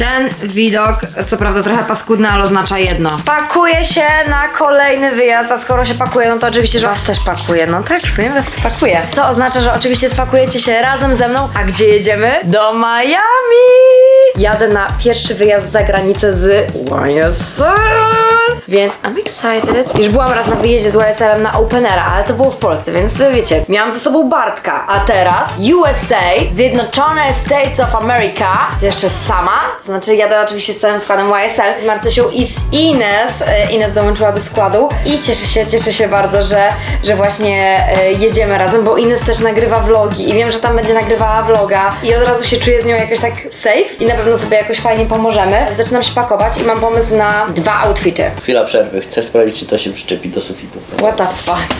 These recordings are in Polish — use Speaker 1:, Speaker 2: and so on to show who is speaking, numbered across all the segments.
Speaker 1: Ten widok, co prawda trochę paskudny, ale oznacza jedno. Pakuję się na kolejny wyjazd, a skoro się pakuję, no to oczywiście, że was też pakuję. No tak, w sumie was pakuję. Co oznacza, że oczywiście spakujecie się razem ze mną. A gdzie jedziemy? Do Miami! Jadę na pierwszy wyjazd za granicę z YSL. Więc I'm excited. Już byłam raz na wyjeździe z YSL-em na Openera, ale to było w Polsce, więc wiecie, miałam ze sobą Bartka. A teraz USA, Zjednoczone States of America, jeszcze sama, to znaczy jadę oczywiście z całym składem YSL, z Marcysią i z Ines. E, Ines dołączyła do składu i cieszę się, cieszę się bardzo, że, że właśnie e, jedziemy razem, bo Ines też nagrywa vlogi i wiem, że tam będzie nagrywała vloga i od razu się czuję z nią jakoś tak safe i na pewno sobie jakoś fajnie pomożemy. Zaczynam się pakować i mam pomysł na dwa outfity.
Speaker 2: Chwila przerwy, chcę sprawdzić, czy to się przyczepi do sufitu.
Speaker 1: What the fuck?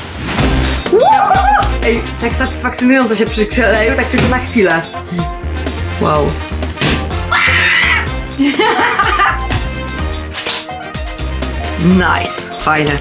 Speaker 1: Ej, tak satysfakcjonująco się przykleił, tak tylko na chwilę. Wow. Nice, fajne.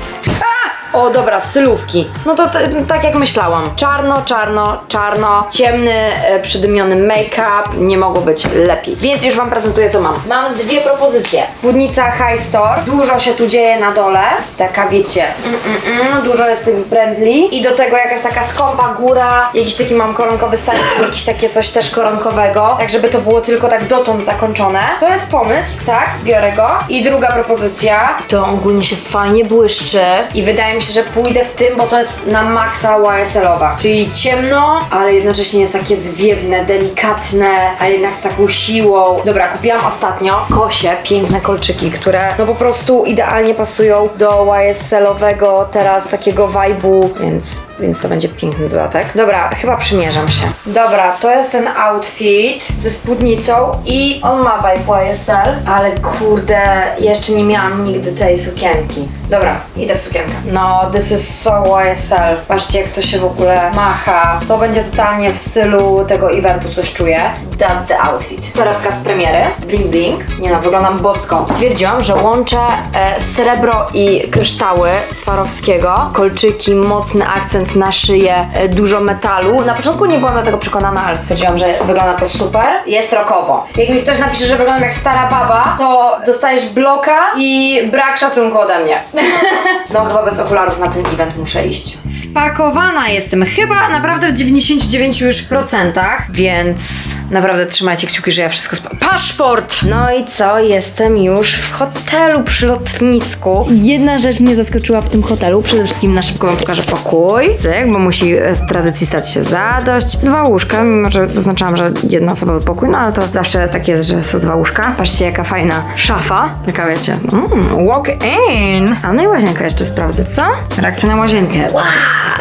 Speaker 1: O, dobra, stylówki. No to tak jak myślałam. Czarno, czarno, czarno, ciemny, e, przydymiony make-up. Nie mogło być lepiej. Więc już Wam prezentuję, co mam. Mam dwie propozycje. Spódnica High Store. Dużo się tu dzieje na dole. Taka, wiecie, mm, mm, mm, dużo jest tych brędzli. I do tego jakaś taka skąpa góra. Jakiś taki mam koronkowy stanik, jakiś takie coś też koronkowego. Tak, żeby to było tylko tak dotąd zakończone. To jest pomysł, tak? Biorę go. I druga propozycja. To ogólnie się fajnie błyszczy. I wydaje mi się, że pójdę w tym, bo to jest na maksa YSL-owa. Czyli ciemno, ale jednocześnie jest takie zwiewne, delikatne, ale jednak z taką siłą. Dobra, kupiłam ostatnio kosie, piękne kolczyki, które no po prostu idealnie pasują do YSL-owego teraz takiego vibe'u, więc, więc to będzie piękny dodatek. Dobra, chyba przymierzam się. Dobra, to jest ten outfit ze spódnicą i on ma vibe YSL, ale kurde, jeszcze nie miałam nigdy tej sukienki. Dobra, idę w sukienkę. No, this is so YSL. Patrzcie, jak to się w ogóle macha. To będzie totalnie w stylu tego eventu, coś czuję. That's the outfit. Torebka z premiery. Bling bling. Nie no, wyglądam bosko. Stwierdziłam, że łączę e, srebro i kryształy Swarowskiego. Kolczyki, mocny akcent na szyję, e, dużo metalu. Na początku nie byłam do tego przekonana, ale stwierdziłam, że wygląda to super. Jest rokowo. Jak mi ktoś napisze, że wyglądam jak stara baba, to dostajesz bloka i brak szacunku ode mnie. No chyba bez okularów na ten event muszę iść. Spakowana jestem chyba naprawdę w 99 już procentach, więc naprawdę trzymajcie kciuki, że ja wszystko spa- Paszport! No i co? Jestem już w hotelu przy lotnisku. Jedna rzecz mnie zaskoczyła w tym hotelu. Przede wszystkim na szybko wam pokażę pokój. Cyk, bo musi e, z tradycji stać się zadość. Dwa łóżka, mimo że zaznaczałam, że jednoosobowy pokój, no ale to zawsze tak jest, że są dwa łóżka. Patrzcie, jaka fajna szafa. Taka wiecie, mm, walk in. A no i łazienka jeszcze sprawdzę, co? Reakcja na łazienkę. Wow,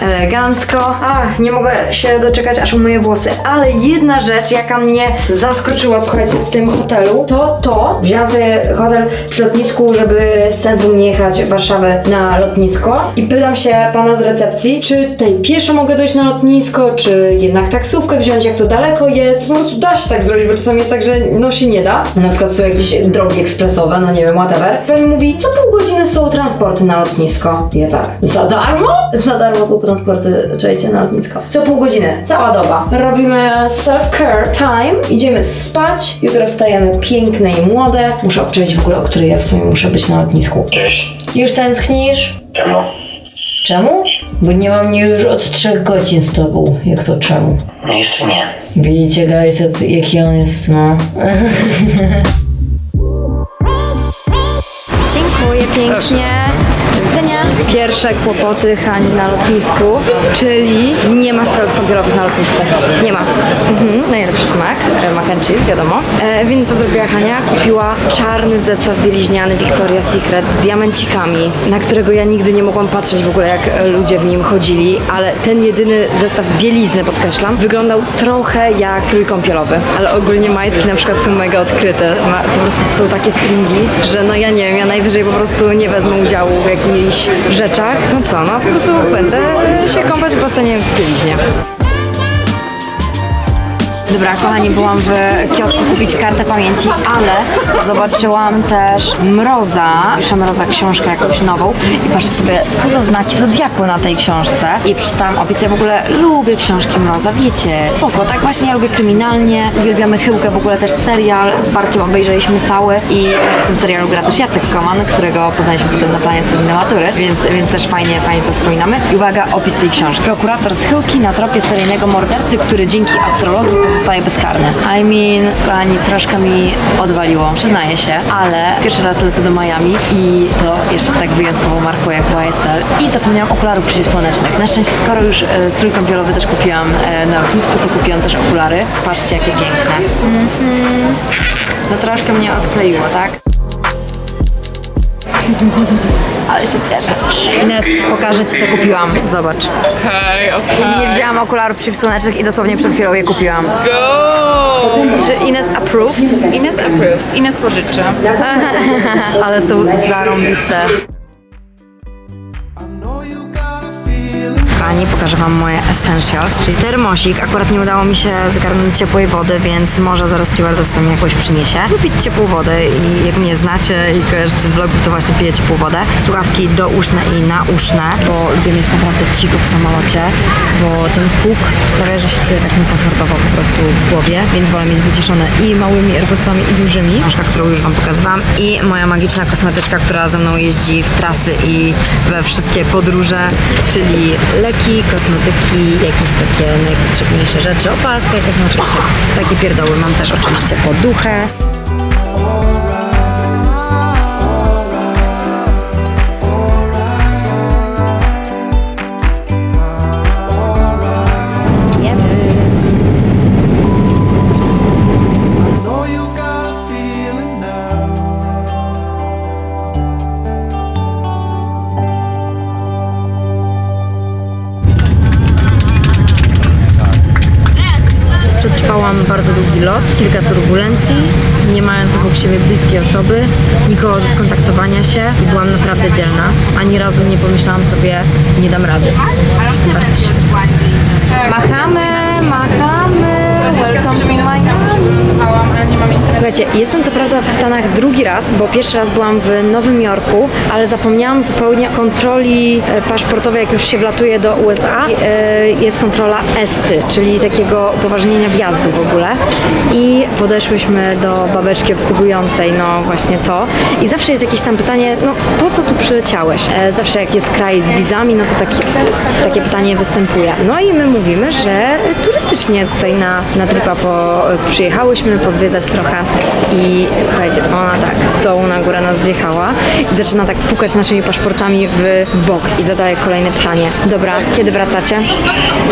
Speaker 1: elegancko. A, nie mogę się doczekać, aż umyję włosy. Ale jedna rzecz, jaka mnie zaskoczyła, słuchajcie, w tym hotelu, to to. Wzięłam sobie hotel przy lotnisku, żeby z centrum nie jechać w Warszawy na lotnisko. I pytam się pana z recepcji, czy tutaj pieszo mogę dojść na lotnisko, czy jednak taksówkę wziąć, jak to daleko jest. Po prostu da się tak zrobić, bo czasami jest tak, że no się nie da. Na przykład są jakieś drogi ekspresowe, no nie wiem, whatever. Pani mówi, co pół godziny są transporty na lotnisko. Ja tak, za darmo? Za darmo są transporty, czekajcie, na lotnisko. Co pół godziny, cała doba. Robimy self-care time, idziemy spać, jutro wstajemy piękne i młode. Muszę obczaić w ogóle, o której ja w sumie muszę być na lotnisku.
Speaker 3: Cześć.
Speaker 1: Już tęsknisz?
Speaker 3: Czemu?
Speaker 1: Czemu? Bo nie mam mnie już od trzech godzin z tobą. Jak to czemu?
Speaker 3: No jeszcze nie.
Speaker 1: Widzicie, guys, jak- jaki on jest, no. Dziękuję pięknie. Pierwsze kłopoty Hani na lotnisku, czyli nie ma strojów kąpielowych na lotnisku. Nie ma. Mhm, najlepszy smak, e, mac and cheese, wiadomo. E, więc co zrobiła Hania? Kupiła czarny zestaw bieliźniany Victoria's Secret z diamencikami, na którego ja nigdy nie mogłam patrzeć w ogóle, jak ludzie w nim chodzili, ale ten jedyny zestaw bielizny, podkreślam, wyglądał trochę jak trójkąpielowy, ale ogólnie majtki na przykład są mega odkryte, ma, po prostu są takie stringi, że no ja nie wiem, ja najwyżej po prostu nie wezmę udziału w jakichś rzeczach, no co, no po prostu będę się kąpać w basenie w bieliźnie. Dobra, kochani, byłam w kiosku kupić kartę pamięci, ale zobaczyłam też Mroza, już Mroza książkę jakąś nową i patrzę sobie, co za znaki Zodiaku na tej książce. I przeczytałam opis, ja w ogóle lubię książki Mroza, wiecie, spoko, tak właśnie ja lubię kryminalnie, uwielbiamy Chyłkę, w ogóle też serial, z Bartkiem obejrzeliśmy cały i w tym serialu gra też Jacek Koman, którego poznaliśmy potem na planie sobie matury, więc, więc też fajnie, fajnie to wspominamy. I uwaga, opis tej książki. Prokurator z Chyłki na tropie seryjnego mordercy, który dzięki astrologii pozostaje bezkarny. I mean, kochani, troszkę mi odwaliło, przyznaję się, ale pierwszy raz lecę do Miami i to jeszcze z tak wyjątkową marką jak YSL i zapomniałam okularów przeciwsłonecznych. Na szczęście, skoro już e, strój kąpielowy też kupiłam e, na lotnisku, to kupiłam też okulary. Patrzcie, jakie piękne. Mhm. No troszkę mnie odkleiło, tak? Ale się cieszę. Ines, pokażę Ci, co kupiłam. Zobacz.
Speaker 3: Okej, okej.
Speaker 1: Nie wzięłam okularów przeciwsłonecznych i dosłownie przed chwilą je kupiłam.
Speaker 3: Go!
Speaker 1: Czy Ines approved?
Speaker 3: Ines approved. Ines pożyczy.
Speaker 1: Ale są zarąbiste. Kochani, pokażę Wam moje essentials, czyli termosik. Akurat nie udało mi się zgarnąć ciepłej wody, więc może zaraz stewardessa mi jakąś przyniesie. Wypić ciepłą wodę i jak mnie znacie i kojarzycie z vlogów, to właśnie piję ciepłą wodę. Słuchawki douszne i nauszne, bo lubię mieć naprawdę cicho w samolocie, bo ten huk sprawia, że się czuję tak niekomfortowo po prostu w głowie, więc wolę mieć wyciszone i małymi AirPodsami i dużymi. Książka, którą już Wam pokazywałam i moja magiczna kosmetyczka, która ze mną jeździ w trasy i we wszystkie podróże, czyli leki, kosmetyki, jakieś takie najpotrzebniejsze rzeczy, opaska jakaś, no oczywiście takie pierdoły. Mam też oczywiście poduchę. Kilka turbulencji, nie mając obok siebie bliskiej osoby, nikogo do skontaktowania się i byłam naprawdę dzielna. Ani razu nie pomyślałam sobie, nie dam rady. Bardzo szczęśliwa. Machamy, machamy, welcome. Słuchajcie, jestem co prawda w Stanach drugi raz, bo pierwszy raz byłam w Nowym Jorku, ale zapomniałam zupełnie kontroli e, paszportowej, jak już się wlatuje do USA. E, Jest kontrola ESTY, czyli takiego upoważnienia wjazdu w ogóle. I podeszłyśmy do babeczki obsługującej, no właśnie to. I zawsze jest jakieś tam pytanie, no po co tu przyleciałeś? E, Zawsze jak jest kraj z wizami, no to takie, takie pytanie występuje. No i my mówimy, że turystycznie tutaj na, na tripa po, przyjechałyśmy pozwiedzać trochę i słuchajcie, ona tak z dołu na górę nas zjechała i zaczyna tak pukać naszymi paszportami w, w bok i zadaje kolejne pytanie. Dobra, kiedy wracacie?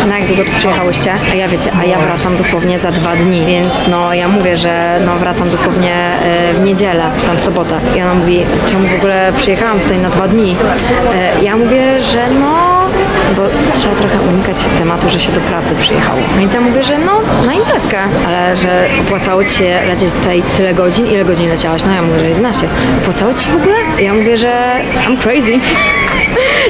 Speaker 1: Na jak długo tu przyjechałyście? A ja wiecie, a ja wracam dosłownie za dwa dni, więc no ja mówię, że no wracam dosłownie e, w niedzielę, czy tam w sobotę. I ona mówi, czemu w ogóle przyjechałam tutaj na dwa dni? E, Ja mówię, że no bo trzeba trochę unikać tematu, że się do pracy przyjechało. Więc ja mówię, że no, na imprezkę, ale że opłacało ci się lecieć tutaj tyle godzin, ile godzin leciałaś? No ja mówię, że 11. Opłacało ci w ogóle? Ja mówię, że I'm crazy.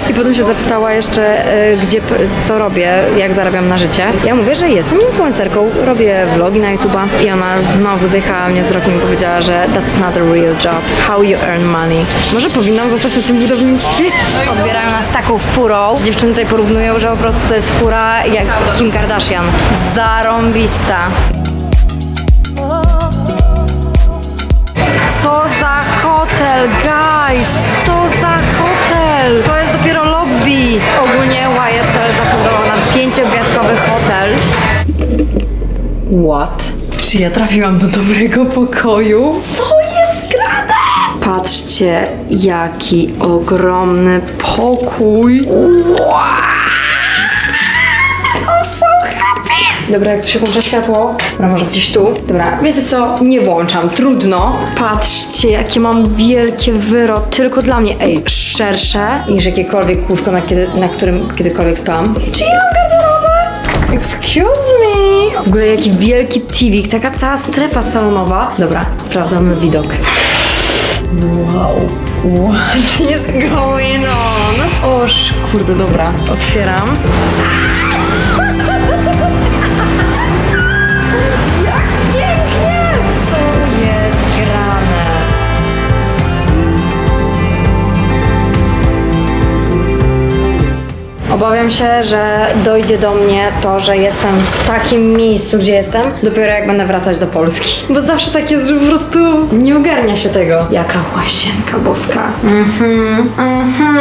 Speaker 1: I potem się zapytała jeszcze, e, gdzie, co robię, jak zarabiam na życie. Ja mówię, że jestem influencerką, robię vlogi na YouTube'a i ona znowu zjechała mnie wzrokiem i powiedziała, że that's not a real job. How you earn money. Może powinnam zostać na tym budownictwie? Odbierają nas taką furą. Dziewczyny tutaj porównują, że po prostu to jest fura jak Kim Kardashian. Zarąbista. Co za hotel, guys! Co za hotel! Ogólnie YSL zafundował nam pięciogwiazdkowy hotel. What? Czy ja trafiłam do dobrego pokoju? Co jest grane? Patrzcie, jaki ogromny pokój. Wow! Dobra, jak tu się włącza światło? Dobra, może gdzieś tu? Dobra, wiecie co? Nie włączam, trudno. Patrzcie, jakie mam wielkie wyro, tylko dla mnie. Ej, szersze niż jakiekolwiek łóżko, na, kiedy, na którym kiedykolwiek spałam. Czy ja mam garderobę? Excuse me. W ogóle jaki wielki TV, taka cała strefa salonowa. Dobra, sprawdzamy widok. Wow. What is going on? Oż, kurde, dobra. Otwieram. Obawiam się, że dojdzie do mnie to, że jestem w takim miejscu, gdzie jestem, dopiero jak będę wracać do Polski. Bo zawsze tak jest, że po prostu nie ogarnia się tego. Jaka łazienka boska. Mhm, mhm.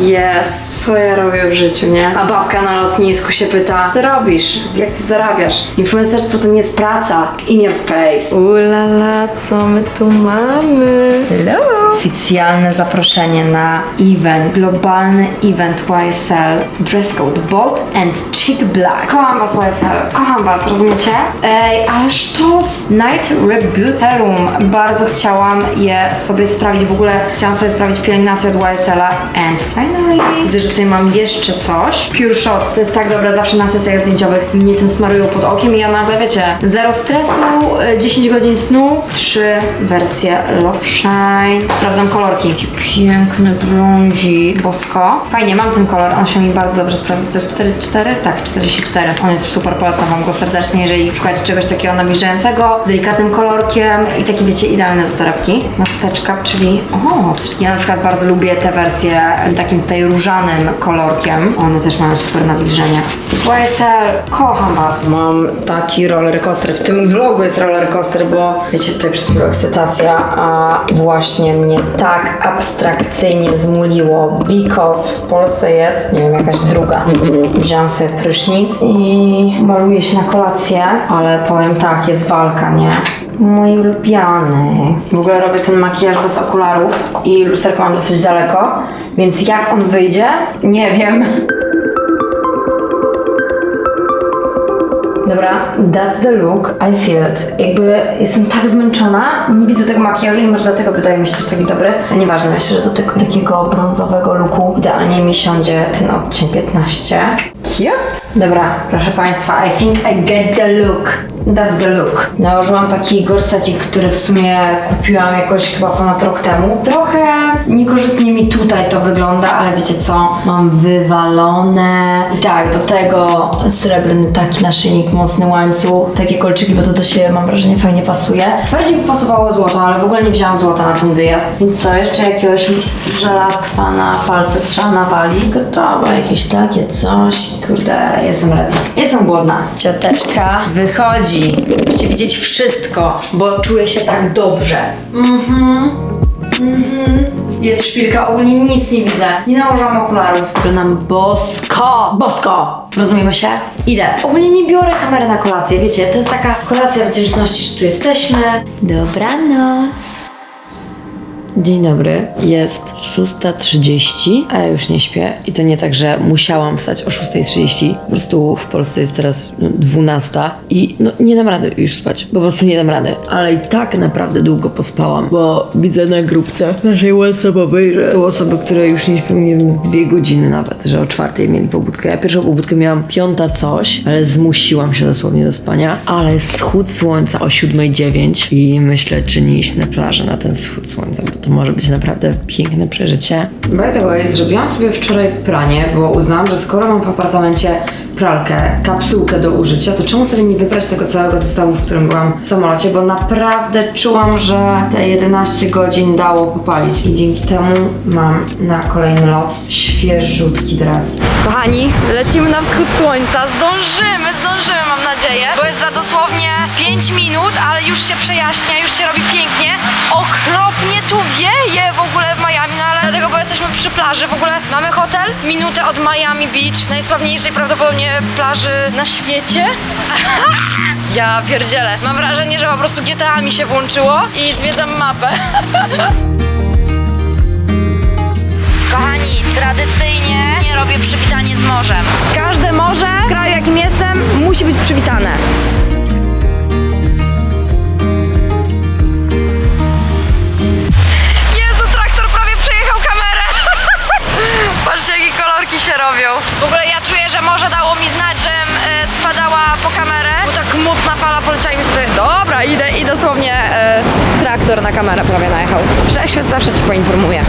Speaker 1: Jest. Co ja robię w życiu, nie? A babka na lotnisku się pyta, co robisz? Jak ty zarabiasz? Influencerstwo to nie jest praca. In your face.
Speaker 3: Ulala, co my tu mamy? Hello!
Speaker 1: Oficjalne zaproszenie na event, globalny event YSL Dress Code Bold and Chic Black. Kocham was YSL, kocham was, rozumiecie? Ej, ale sztos! Night Rebuild Serum. Bardzo chciałam je sobie sprawdzić, w ogóle chciałam sobie sprawdzić pielęgnację od YSL-a and finally widzę, że tutaj mam jeszcze coś. Pure Shots, to jest tak dobre, zawsze na sesjach zdjęciowych mnie tym smarują pod okiem i ja nagle, wiecie, zero stresu, y, 10 godzin snu, trzy wersje Love Shine. Sprawdzam kolorki. Piękny brązik, bosko. Fajnie, mam ten kolor, on się mi bardzo dobrze sprawdza. To jest 44? Tak, 44. On jest super, polecam wam go serdecznie, jeżeli szukacie czegoś takiego nawilżającego, z delikatnym kolorkiem i taki, wiecie, idealny do torebki. Masteczka, czyli, o, ja na przykład bardzo lubię te wersje takim tutaj różanym kolorkiem. One też mają super nawilżenie. YSL, kocham was. Mam taki roller coaster. W tym vlogu jest roller coaster, bo wiecie, tutaj przed chwilą ekscytacja, a właśnie mnie tak abstrakcyjnie zmuliło, because w Polsce jest, nie wiem, jakaś druga. Wziąłam sobie prysznic i maluję się na kolację, ale powiem tak, jest walka, nie? Mój ulubiony. W ogóle robię ten makijaż bez okularów i lusterko mam dosyć daleko, więc jak on wyjdzie, nie wiem. Dobra, that's the look, I feel it. Jakby jestem tak zmęczona, nie widzę tego makijażu i może dlatego wydaje mi się też taki dobry. Nieważne, myślę, że do tego takiego brązowego looku idealnie mi siądzie ten odcień 15. Cute. Dobra, proszę Państwa, I think I get the look. That's the look. Nałożyłam taki gorsecik, który w sumie kupiłam jakoś chyba ponad rok temu. Trochę niekorzystnie mi tutaj to wygląda, ale wiecie co? Mam wywalone. I tak, do tego srebrny taki naszyjnik, mocny łańcuch, takie kolczyki, bo to do siebie mam wrażenie fajnie pasuje. Bardziej by pasowało złoto, ale w ogóle nie wzięłam złota na ten wyjazd. Więc co, jeszcze jakiegoś żelastwa na palce trzeba nawalić. Gotowe, jakieś takie coś. Kurde, jestem ready. Jestem głodna. Cioteczka wychodzi. Musicie widzieć wszystko, bo czuję się tak dobrze. Mhm. Mhm. Jest szpilka, ogólnie nic nie widzę. Nie nałożyłam okularów. Wyglądam bosko. Bosko! Rozumiemy się? Idę. Ogólnie nie biorę kamery na kolację, wiecie, to jest taka kolacja wdzięczności, że tu jesteśmy. Dobranoc. Dzień dobry, jest 6.30, a ja już nie śpię. I to nie tak, że musiałam wstać o 6.30. Po prostu w Polsce jest teraz no, 12 i no, nie dam rady już spać. Po prostu nie dam rady. Ale i tak naprawdę długo pospałam, bo widzę na grupce naszej whatsappowej, że są osoby, które już nie śpią, nie wiem, z dwie godziny nawet, że o czwartej mieli pobudkę. Ja pierwszą pobudkę miałam piąta coś, ale zmusiłam się dosłownie do spania. Ale wschód słońca o 7.09 i myślę, czy nie iść na plażę na ten wschód słońca, to może być naprawdę piękne przeżycie. By the way, zrobiłam sobie wczoraj pranie, bo uznałam, że skoro mam w apartamencie pralkę, kapsułkę do użycia, to czemu sobie nie wybrać tego całego zestawu, w którym byłam w samolocie, bo naprawdę czułam, że te 11 godzin dało popalić i dzięki temu mam na kolejny lot świeżutki dres.
Speaker 4: Kochani, lecimy na wschód słońca. Zdążymy, zdążymy, mam nadzieję. Bo jest za dosłownie 5 minut, ale już się przejaśnia, już się robi pięknie. Okropnie tu wieje w ogóle w Miami, no ale dlatego, bo jesteśmy przy plaży. W ogóle mamy hotel minutę od Miami Beach, najsławniejszej prawdopodobnie plaży na świecie. Ja pierdzielę. Mam wrażenie, że po prostu GTA mi się włączyło i zwiedzam mapę. Kochani, tradycyjnie nie robię przywitanie z morzem. I myślę, dobra, idę i dosłownie e, traktor na kamerę prawie najechał. Wszechświat zawsze cię poinformuje.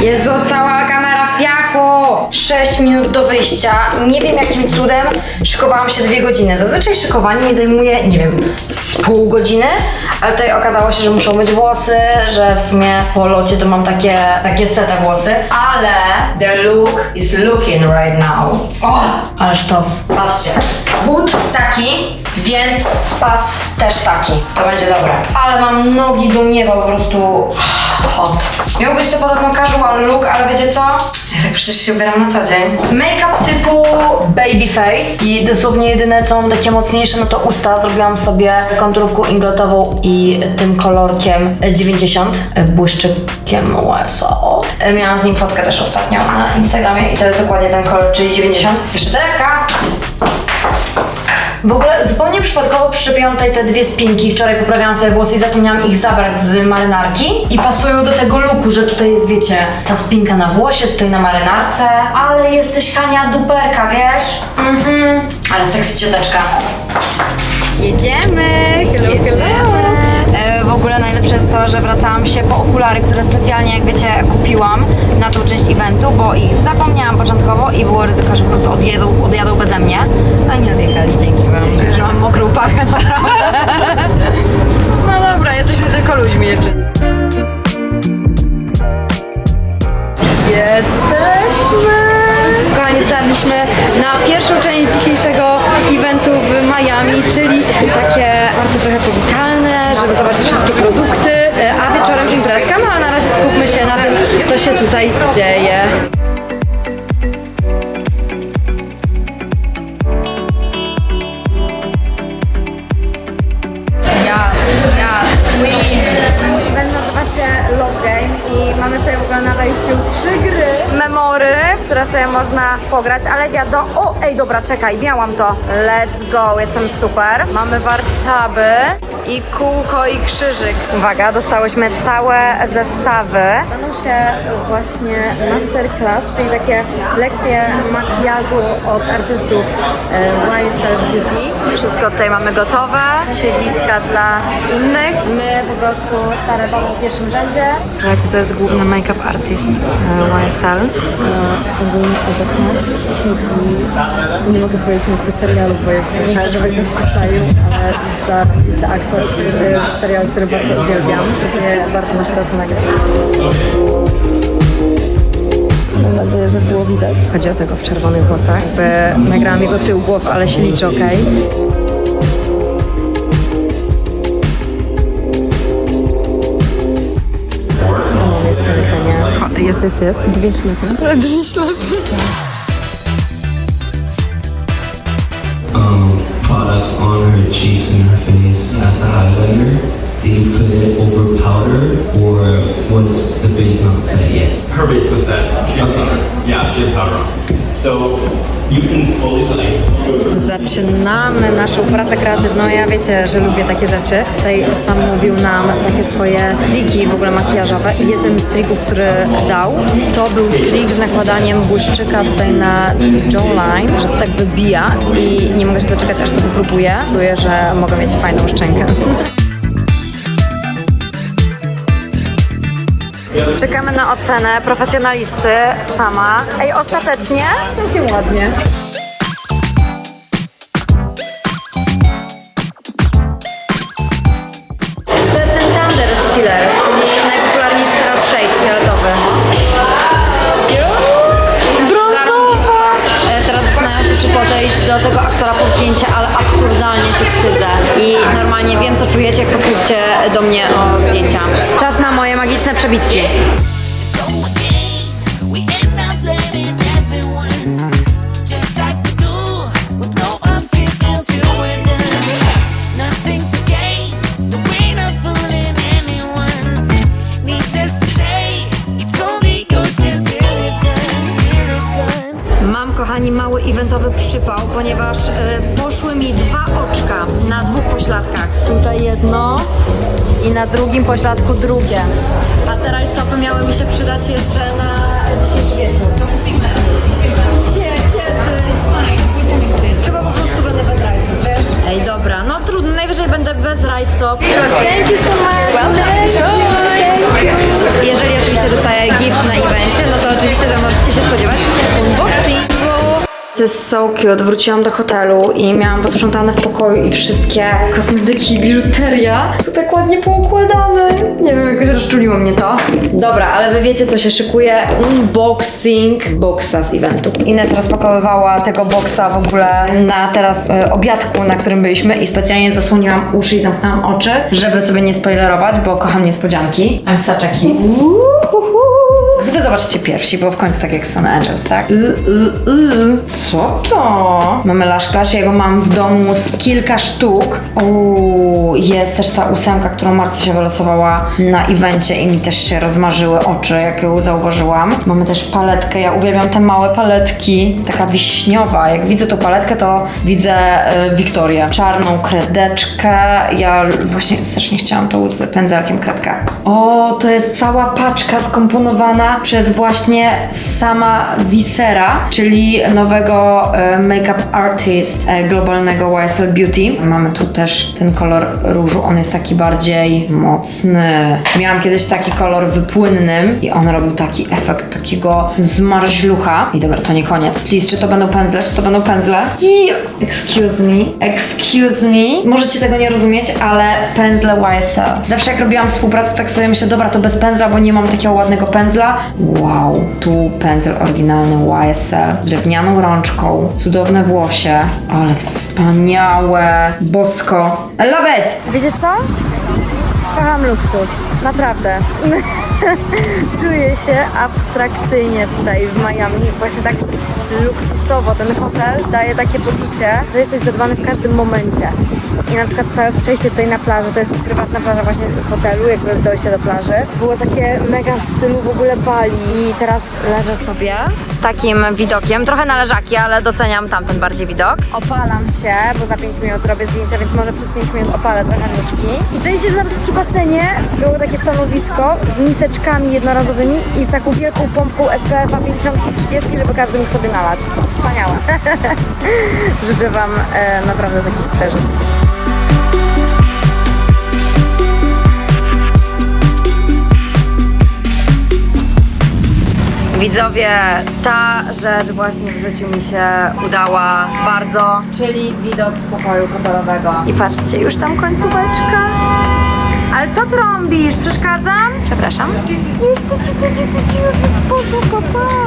Speaker 1: Jezu, cała kamera w piachu! 6 minut do wyjścia. Nie wiem jakim cudem szykowałam się dwie godziny. Zazwyczaj szykowanie mi zajmuje, nie wiem, z pół godziny, ale tutaj okazało się, że muszą być włosy, że w sumie po locie to mam takie, takie sete włosy, ale the look is looking right now. O, ale sztos. Patrzcie, but taki, więc pas też taki. To będzie dobre. Ale mam nogi do nieba po prostu hot. Miał być to podobno casual look, ale wiecie co? Ja tak przecież się ubieram na co dzień. Make-up typu baby face i dosłownie jedyne co mam takie mocniejsze no to usta. Zrobiłam sobie konturówką inglotową i tym kolorkiem 90 błyszczykiem USO. Miałam z nim fotkę też ostatnio na Instagramie i to jest dokładnie ten kolor, czyli 90. Jeszcze. W ogóle zupełnie przypadkowo przyczepiłam tutaj te dwie spinki. Wczoraj poprawiałam sobie włosy i zapomniałam ich zabrać z marynarki. I pasują do tego looku, że tutaj jest, wiecie, ta spinka na włosie, tutaj na marynarce. Ale jesteś Hania duperka, wiesz? Mhm. Ale seksy cioteczka. Jedziemy! To, że wracałam się po okulary, które specjalnie, jak wiecie, kupiłam na tą część eventu, bo ich zapomniałam początkowo i było ryzyko, że po prostu odjedą, odjadą beze mnie. No i nie odjechali, dzięki wam. Że mam mokrą pachę, naprawdę. No dobra, jesteśmy tylko ludźmi jeszcze.
Speaker 3: Jesteśmy! Kochani, dotarliśmy na pierwszą część dzisiejszego eventu w Miami, czyli takie bardzo trochę powitalne, żeby zobaczyć wszystkie produkty, a wieczorem imprezka, no ale na razie skupmy się na tym, co się tutaj dzieje.
Speaker 1: Jas, jas, queen.
Speaker 5: Event nazywa się Love Game i mamy tutaj w ogóle na wejściu trzy gry, memory, w które sobie można pograć, ale ja do... O, ej, dobra, czekaj, miałam to. Let's go, jestem super. Mamy warcaby i kółko i krzyżyk. Uwaga, dostałyśmy całe zestawy. Będą się właśnie masterclass, czyli takie lekcje makijażu od artystów e, YSL Beauty. Wszystko tutaj mamy gotowe, siedziska dla innych. My po prostu stare baby w pierwszym rzędzie.
Speaker 1: Słuchajcie, to jest główny make-up artist e, YSL.
Speaker 5: Ogólnie obok nas siedzi, nie mogę powiedzieć nazwy serialu, bo jak chcę, żeby ktoś się ale za, za aktor który, w serialu, który bardzo uwielbiam, mnie bardzo na szeroko nagrywa. Mam nadzieję, że było widać.
Speaker 1: Chodzi o tego w czerwonych włosach. Jakby nagrałam jego tył głowy, ale się liczy, okej?
Speaker 5: On jest?
Speaker 1: Jest, jest, jest.
Speaker 5: Dwie ślepy.
Speaker 6: Her cheeks and her face as a highlighter? Did you put it over powder or was the base not set yet?
Speaker 7: her base was set. She had powder. Yeah, she had powder on.
Speaker 1: Zaczynamy naszą pracę kreatywną. Ja wiecie, że lubię takie rzeczy. Tutaj sam mówił nam takie swoje triki w ogóle makijażowe i jednym z trików, który dał, to był trik z nakładaniem błyszczyka tutaj na jawline, że to tak wybija i nie mogę się doczekać, aż to wypróbuję. Czuję, że mogę mieć fajną szczękę. Czekamy na ocenę profesjonalisty sama. Ej, ostatecznie całkiem ładnie. To jest ten Thunder Stiller, czyli najpopularniejszy teraz shade fioletowy. Brązowa! E, Teraz zastanawiam się, czy podejść do tego aktora po zdjęcie, ale absurdalnie się wstydzę. Co czujecie, jak podchodzicie do mnie o zdjęcia. Czas na moje magiczne przebitki. Przypał, ponieważ e, poszły mi dwa oczka na dwóch pośladkach. Tutaj jedno i na drugim pośladku drugie. A te rajstopy miały mi się przydać jeszcze na dzisiejszy wieczór. To kupimy. Gdzie? Kiedy? Chyba po prostu będę bez rajstop, wiesz? Ej, dobra, no trudno, najwyżej będę bez rajstop. Thank you so much. Well Jeżeli oczywiście dostaję gift na evencie, no to oczywiście, że możecie się spodziewać unboxingu. To jest so cute. Wróciłam do hotelu i miałam posprzątane w pokoju i wszystkie kosmetyki, biżuteria są tak ładnie poukładane. Nie wiem, jakoś rozczuliło mnie to. Dobra, ale wy wiecie, co się szykuje. Unboxing boxa z eventu. Ines rozpakowywała tego boxa w ogóle na teraz e, obiadku, na którym byliśmy i specjalnie zasłoniłam uszy i zamknęłam oczy, żeby sobie nie spoilerować, bo kocham niespodzianki. I'm such a kid. Wy zobaczycie pierwsi, bo w końcu tak jak Sun Angels, tak? Y, y, y. Co to? Mamy Clash, jego mam w domu z kilka sztuk. Uuu, jest też ta ósemka, którą Marce się wylosowała na evencie i mi też się rozmarzyły oczy, jak ją zauważyłam. Mamy też paletkę, ja uwielbiam te małe paletki, taka wiśniowa. Jak widzę tą paletkę, to widzę y, Wiktorię. Czarną kredeczkę, ja właśnie strasznie chciałam tą z pędzelkiem kredkę. O, to jest cała paczka skomponowana przez właśnie sama Visera, czyli nowego e, make-up artist e, globalnego YSL Beauty. Mamy tu też ten kolor różu, on jest taki bardziej mocny. Miałam kiedyś taki kolor wypłynnym i on robił taki efekt takiego zmarzlucha. I dobra, to nie koniec. Please, czy to będą pędzle, czy to będą pędzle? I excuse me, excuse me. Możecie tego nie rozumieć, ale pędzle YSL. Zawsze jak robiłam współpracę, tak sobie myślę, dobra, to bez pędzla, bo nie mam takiego ładnego pędzla. Wow, tu pędzel oryginalny YSL drewnianą rączką, cudowne włosie, ale wspaniałe, bosko. I love it!
Speaker 8: Wiecie co? Kocham luksus, naprawdę. Czuję się abstrakcyjnie tutaj w Miami. Właśnie tak luksusowo ten hotel daje takie poczucie, że jesteś zadbany w każdym momencie. I na przykład całe przejście tutaj na plażę, to jest prywatna plaża właśnie hotelu, jakby dojście do plaży. Było takie mega w stylu w ogóle Bali. I teraz leżę sobie z takim widokiem, trochę na leżaki, ale doceniam tamten bardziej widok. Opalam się, bo za 5 minut robię zdjęcia, więc może przez 5 minut opalę trochę nóżki. I czujecie, że nawet przy basenie było takie stanowisko z miseczkami jednorazowymi i z taką wielką pompką SPF-a 50 i 30, żeby każdy mógł sobie nalać. Wspaniałe. Życzę Wam e, naprawdę takich przeżyć. Widzowie, ta rzecz właśnie w życiu mi się udała bardzo, czyli widok z pokoju hotelowego. I patrzcie, już tam końcóweczka. Ale co trąbisz? Przeszkadzam? Przepraszam.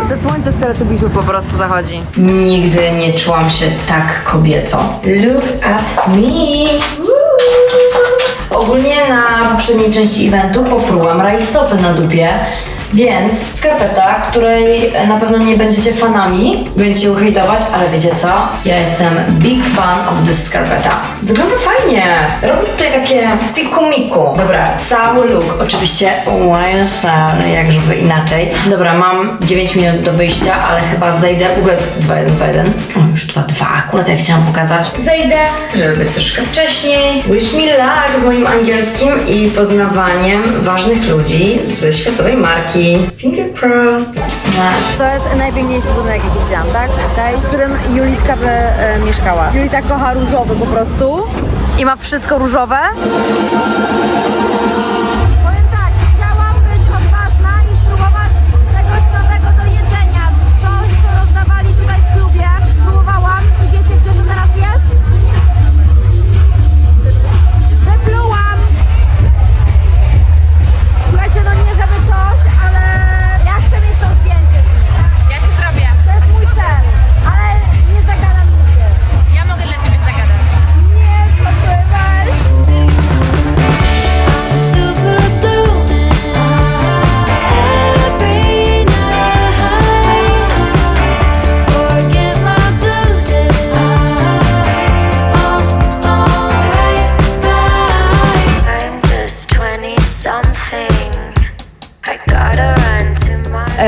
Speaker 8: To słońce z teletubbiesów po prostu zachodzi.
Speaker 1: Nigdy nie czułam się tak kobieco. Look at me! Ogólnie na poprzedniej części eventu poprułam rajstopy na dupie, więc skarpeta, której na pewno nie będziecie fanami, będziecie ją hejtować, ale wiecie co? Ja jestem big fan of this skarpeta. Wygląda fajnie, robi tutaj takie piku-miku. Dobra, cały look, oczywiście YSL, jak żeby inaczej. Dobra, mam 9 minut do wyjścia, ale chyba zejdę, w ogóle 2-1, 2-1. O, już 2-2, akurat jak chciałam pokazać. Zejdę, żeby być troszkę wcześniej. Wish me luck z moim angielskim i poznawaniem ważnych ludzi ze światowej marki. Finger crossed.
Speaker 8: To jest najpiękniejszy budynek, jaki widziałam, tak? Tutaj, w którym Julitka by e, mieszkała. Julita kocha różowy po prostu. I ma wszystko różowe.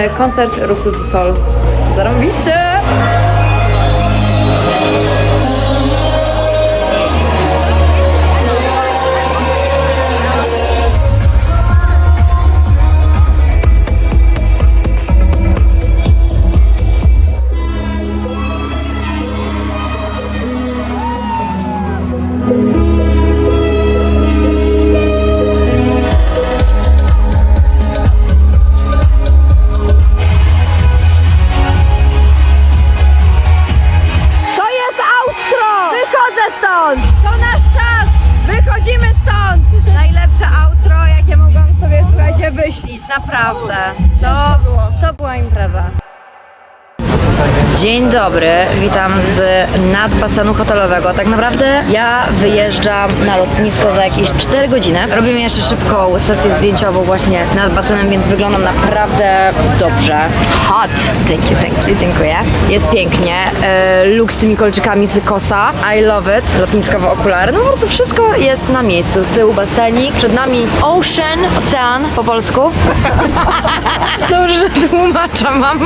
Speaker 1: Koncert Rufus Sol. Zarąbiście!
Speaker 3: Myślić, naprawdę. To, to była impreza.
Speaker 1: Dzień dobry, witam z nadbasenu hotelowego. Tak naprawdę ja wyjeżdżam na lotnisko za jakieś 4 godziny. Robimy jeszcze szybką sesję zdjęciową właśnie nad basenem, więc wyglądam naprawdę dobrze. Hot! Thank you, thank you, dziękuję. Jest pięknie. E, Look z tymi kolczykami z Kosa. I love it. Lotniskowe okulary. No po prostu wszystko jest na miejscu. Z tyłu basenik, przed nami ocean, ocean po polsku. Dobrze, że tłumacza mam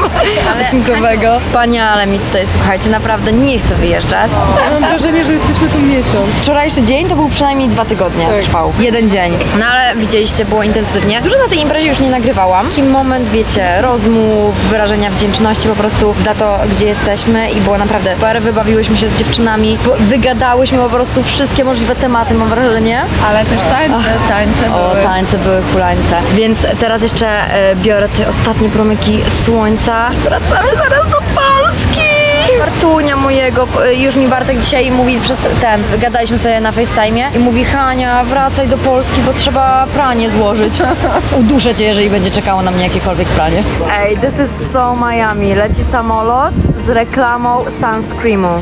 Speaker 1: odcinkowego. Wspaniale mi tutaj, słuchajcie, naprawdę nie chcę wyjeżdżać.
Speaker 3: Mam wrażenie, że jesteśmy tu miesiąc.
Speaker 1: Wczorajszy dzień to był przynajmniej dwa tygodnie trwał. Jeden dzień. No ale widzieliście, było intensywnie. Dużo na tej imprezie już nie nagrywałam. Taki moment, wiecie, rozmów, wyrażenia wdzięczności po prostu za to, gdzie jesteśmy i było naprawdę super. Wybawiłyśmy się z dziewczynami, wygadałyśmy po prostu wszystkie możliwe tematy, mam wrażenie.
Speaker 3: Ale też tańce, tańce
Speaker 1: O, tańce były hulańce. Więc teraz jeszcze e, biorę te ostatnie promyki słońca. Wracamy zaraz do Polski! Bartunia mojego, e, już mi Bartek dzisiaj mówi przez ten, gadaliśmy sobie na FaceTime i mówi Hania, wracaj do Polski, bo trzeba pranie złożyć. Uduszę cię, jeżeli będzie czekało na mnie jakiekolwiek pranie. Ej, this is so Miami. Leci samolot z reklamą sunscreamu.